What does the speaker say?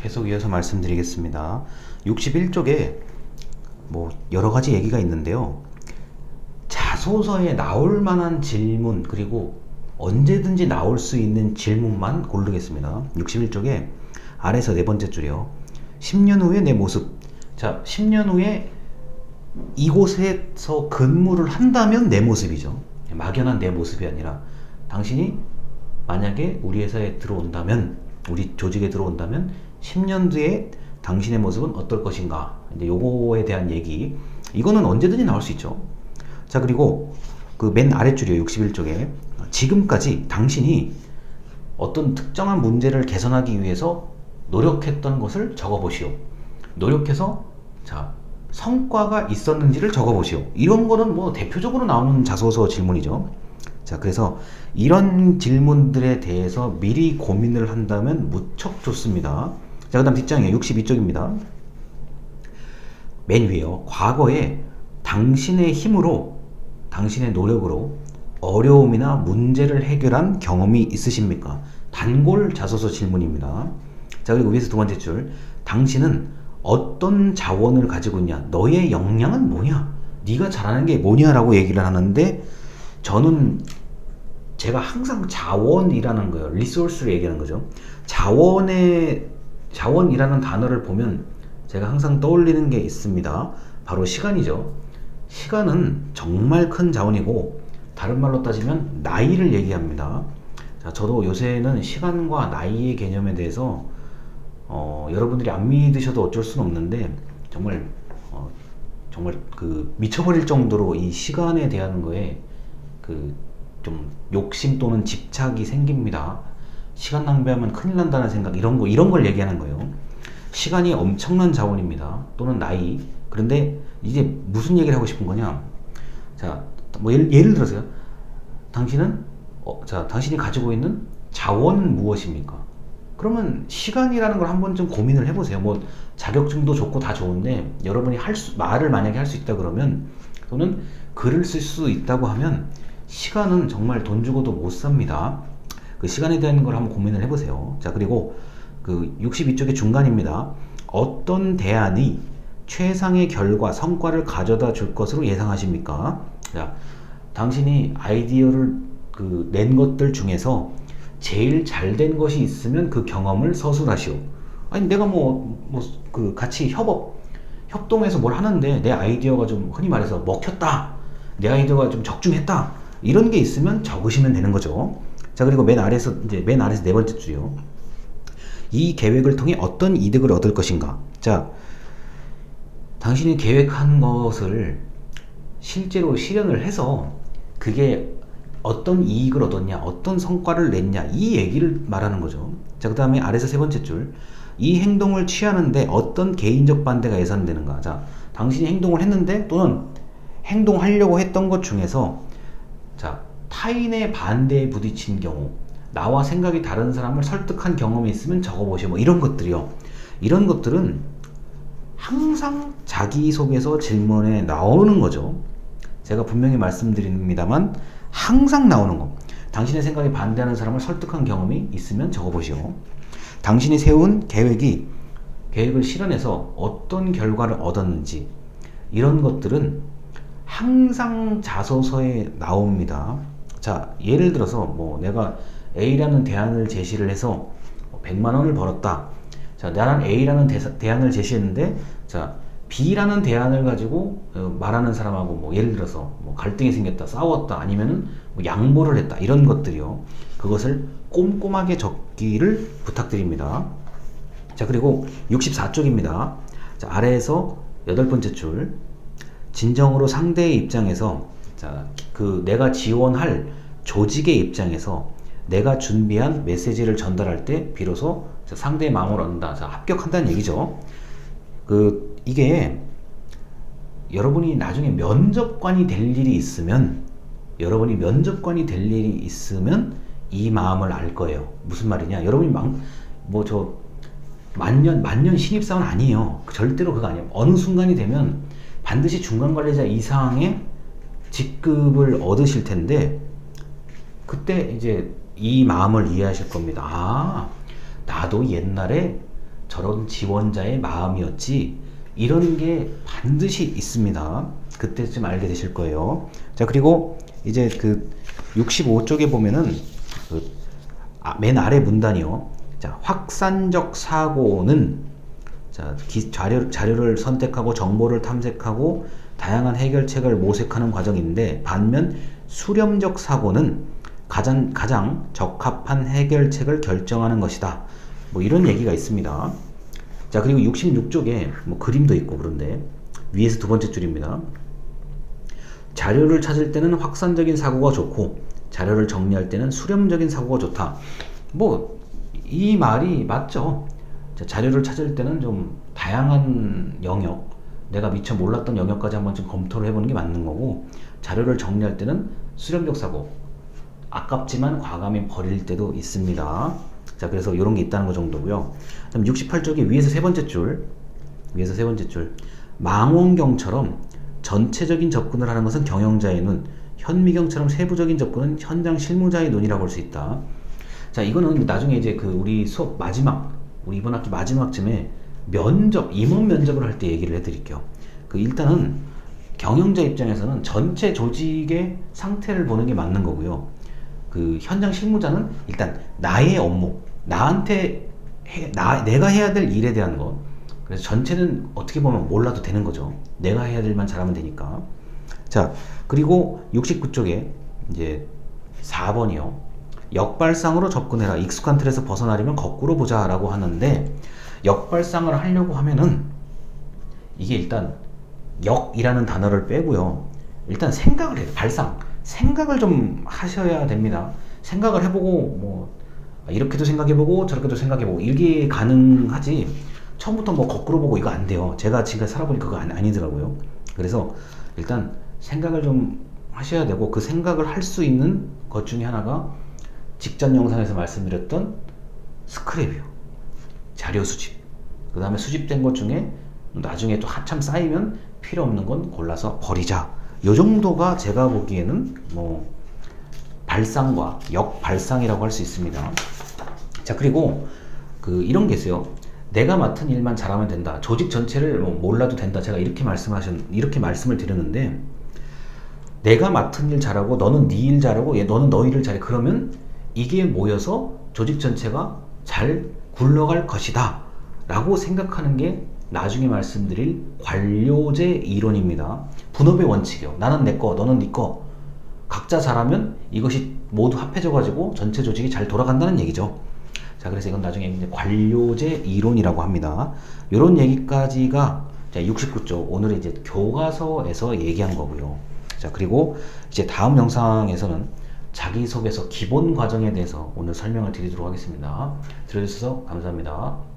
계속 이어서 말씀드리겠습니다. 61쪽에 뭐 여러 가지 얘기가 있는데요. 자소서에 나올 만한 질문 그리고 언제든지 나올 수 있는 질문만 고르겠습니다. 61쪽에 아래서 네 번째 줄이요. 10년 후에 내 모습. 자, 10년 후에 이곳에서 근무를 한다면 내 모습이죠. 막연한 내 모습이 아니라 당신이 만약에 우리 회사에 들어온다면 우리 조직에 들어온다면 10년 뒤에 당신의 모습은 어떨 것인가? 이제 요거에 대한 얘기. 이거는 언제든지 나올 수 있죠. 자 그리고 그 맨 아랫줄이에요 61쪽에. 지금까지 당신이 어떤 특정한 문제를 개선하기 위해서 노력했던 것을 적어보시오. 노력해서 자 성과가 있었는지를 적어보시오. 이런 거는 뭐 대표적으로 나오는 자소서 질문이죠. 자, 그래서 이런 질문들에 대해서 미리 고민을 한다면 무척 좋습니다. 자, 그 다음 뒷장에 62쪽입니다. 맨 위에요. 과거에 당신의 힘으로, 당신의 노력으로 어려움이나 문제를 해결한 경험이 있으십니까? 단골 자소서 질문입니다. 자, 그리고 위에서 두 번째 줄. 당신은 어떤 자원을 가지고 있냐? 너의 역량은 뭐냐? 네가 잘하는 게 뭐냐라고 얘기를 하는데 저는 제가 항상 자원이라는 거예요. 리소스를 얘기하는 거죠. 자원의 자원이라는 단어를 보면 제가 항상 떠올리는 게 있습니다. 바로 시간이죠. 시간은 정말 큰 자원이고 다른 말로 따지면 나이를 얘기합니다. 자, 저도 요새는 시간과 나이의 개념에 대해서 어, 여러분들이 안 믿으셔도 어쩔 수는 없는데 정말 어, 정말 그 미쳐버릴 정도로 이 시간에 대한 거에 그 좀 욕심 또는 집착이 생깁니다. 시간 낭비하면 큰일 난다는 생각 이런 거 이런 걸 얘기하는 거예요. 시간이 엄청난 자원입니다. 또는 나이. 그런데 이제 무슨 얘기를 하고 싶은 거냐? 자, 뭐 예를, 예를 들어서요. 당신은 어, 자, 당신이 가지고 있는 자원은 무엇입니까? 그러면 시간이라는 걸 한 번쯤 고민을 해보세요. 뭐 자격증도 좋고 다 좋은데 여러분이 할 수, 말을 만약에 할 수 있다 그러면 또는 글을 쓸 수 있다고 하면 시간은 정말 돈 주고도 못 삽니다. 그 시간에 대한 걸 한번 고민을 해보세요. 자, 그리고 그 62쪽의 중간입니다. 어떤 대안이 최상의 결과, 성과를 가져다 줄 것으로 예상하십니까? 자, 당신이 아이디어를 그 낸 것들 중에서 제일 잘 된 것이 있으면 그 경험을 서술하시오. 아니, 내가 뭐, 뭐, 그 같이 협업, 협동해서 뭘 하는데 내 아이디어가 좀 흔히 말해서 먹혔다. 내 아이디어가 좀 적중했다. 이런 게 있으면 적으시면 되는 거죠. 자, 그리고 맨 아래에서, 이제 맨 아래에서 네 번째 줄이요. 이 계획을 통해 어떤 이득을 얻을 것인가. 자, 당신이 계획한 것을 실제로 실현을 해서 그게 어떤 이익을 얻었냐, 어떤 성과를 냈냐, 이 얘기를 말하는 거죠. 자, 그 다음에 아래서 세 번째 줄. 이 행동을 취하는데 어떤 개인적 반대가 예상되는가. 자, 당신이 행동을 했는데 또는 행동하려고 했던 것 중에서 자, 타인의 반대에 부딪힌 경우, 나와 생각이 다른 사람을 설득한 경험이 있으면 적어보시오. 뭐 이런 것들이요. 이런 것들은 항상 자기소개서 질문에 나오는 거죠. 제가 분명히 말씀드립니다만 항상 나오는 거. 당신의 생각에 반대하는 사람을 설득한 경험이 있으면 적어보시오. 당신이 세운 계획이 계획을 실현해서 어떤 결과를 얻었는지 이런 것들은 항상 자소서에 나옵니다. 자, 예를 들어서 뭐 내가 A라는 대안을 제시를 해서 100만 원을 벌었다. 자, 나는 A라는 대, 안을 제시했는데 자, B라는 대안을 가지고 어, 말하는 사람하고 뭐 예를 들어서 뭐 갈등이 생겼다, 싸웠다, 아니면은 뭐 양보를 했다 이런 것들이요. 그것을 꼼꼼하게 적기를 부탁드립니다. 자, 그리고 64쪽입니다. 자, 아래에서 여덟 번째 줄 진정으로 상대의 입장에서 자, 그 내가 지원할 조직의 입장에서 내가 준비한 메시지를 전달할 때 비로소 상대의 마음을 얻는다. 자, 합격한다는 얘기죠. 그 이게 여러분이 나중에 면접관이 될 일이 있으면 여러분이 면접관이 될 일이 있으면 이 마음을 알 거예요. 무슨 말이냐? 여러분이 뭐저 만년 만년 신입사원 아니에요. 절대로 그거 아니에요. 어느 순간이 되면 반드시 중간 관리자 이상의 직급을 얻으실 텐데 그때 이제 이 마음을 이해하실 겁니다. 아, 나도 옛날에 저런 지원자의 마음이었지 이런 게 반드시 있습니다. 그때쯤 알게 되실 거예요. 자 그리고 이제 그 65쪽에 보면은 그 아, 맨 아래 문단이요. 자 확산적 사고는 자 기, 자료, 자료를 선택하고 정보를 탐색하고 다양한 해결책을 모색하는 과정인데 반면 수렴적 사고는 가장 가장 적합한 해결책을 결정하는 것이다. 뭐 이런 얘기가 있습니다. 자 그리고 66쪽에 뭐 그림도 있고 그런데 위에서 두 번째 줄입니다. 자료를 찾을 때는 확산적인 사고가 좋고 자료를 정리할 때는 수렴적인 사고가 좋다. 뭐 이 말이 맞죠. 자, 자료를 찾을 때는 좀 다양한 영역, 내가 미처 몰랐던 영역까지 한번 좀 검토를 해보는 게 맞는 거고 자료를 정리할 때는 수렴적 사고, 아깝지만 과감히 버릴 때도 있습니다. 자, 그래서 이런 게 있다는 거 정도고요. 그다음 68쪽에 위에서 세 번째 줄, 위에서 세 번째 줄, 망원경처럼 전체적인 접근을 하는 것은 경영자의 눈, 현미경처럼 세부적인 접근은 현장 실무자의 눈이라고 할수 있다. 자, 이거는 나중에 이제 그 우리 수업 마지막, 우리 이번 학기 마지막쯤에 면접, 임원 면접을 할 때 얘기를 해드릴게요. 그 일단은 경영자 입장에서는 전체 조직의 상태를 보는 게 맞는 거고요. 그 현장 실무자는 일단 나의 업무, 나한테 해, 나, 내가 해야 될 일에 대한 것. 그래서 전체는 어떻게 보면 몰라도 되는 거죠. 내가 해야 될 일만 잘하면 되니까. 자, 그리고 69쪽에 이제 4번이요. 역발상으로 접근해라. 익숙한 틀에서 벗어나려면 거꾸로 보자 라고 하는데 역발상을 하려고 하면은 이게 일단 역이라는 단어를 빼고요. 일단 생각을 해요. 발상. 생각을 좀 하셔야 됩니다. 생각을 해보고 뭐 이렇게도 생각해보고 저렇게도 생각해보고 이게 가능하지 처음부터 뭐 거꾸로 보고 이거 안 돼요. 제가 지금 살아보니 그거 아니, 아니더라고요. 그래서 일단 생각을 좀 하셔야 되고 그 생각을 할 수 있는 것 중에 하나가 직전 영상에서 말씀드렸던 스크랩이요. 자료 수집. 그 다음에 수집된 것 중에 나중에 또 한참 쌓이면 필요 없는 건 골라서 버리자. 요 정도가 제가 보기에는 뭐 발상과 역발상이라고 할 수 있습니다. 자, 그리고 그 이런 게 있어요. 내가 맡은 일만 잘하면 된다. 조직 전체를 뭐 몰라도 된다. 제가 이렇게 말씀하신 이렇게 말씀을 드렸는데 내가 맡은 일 잘하고 너는 네 일 잘하고 얘 너는 너 일을 잘해. 그러면 이게 모여서 조직 전체가 잘 굴러갈 것이다. 라고 생각하는 게 나중에 말씀드릴 관료제 이론입니다. 분업의 원칙이요. 나는 내 거, 너는 네 거. 각자 잘하면 이것이 모두 합해져가지고 전체 조직이 잘 돌아간다는 얘기죠. 자, 그래서 이건 나중에 이제 관료제 이론이라고 합니다. 이런 얘기까지가 자, 69쪽 오늘 이제 교과서에서 얘기한 거고요. 자, 그리고 이제 다음 영상에서는 자기소개서 기본 과정에 대해서 오늘 설명을 드리도록 하겠습니다. 들어주셔서 감사합니다.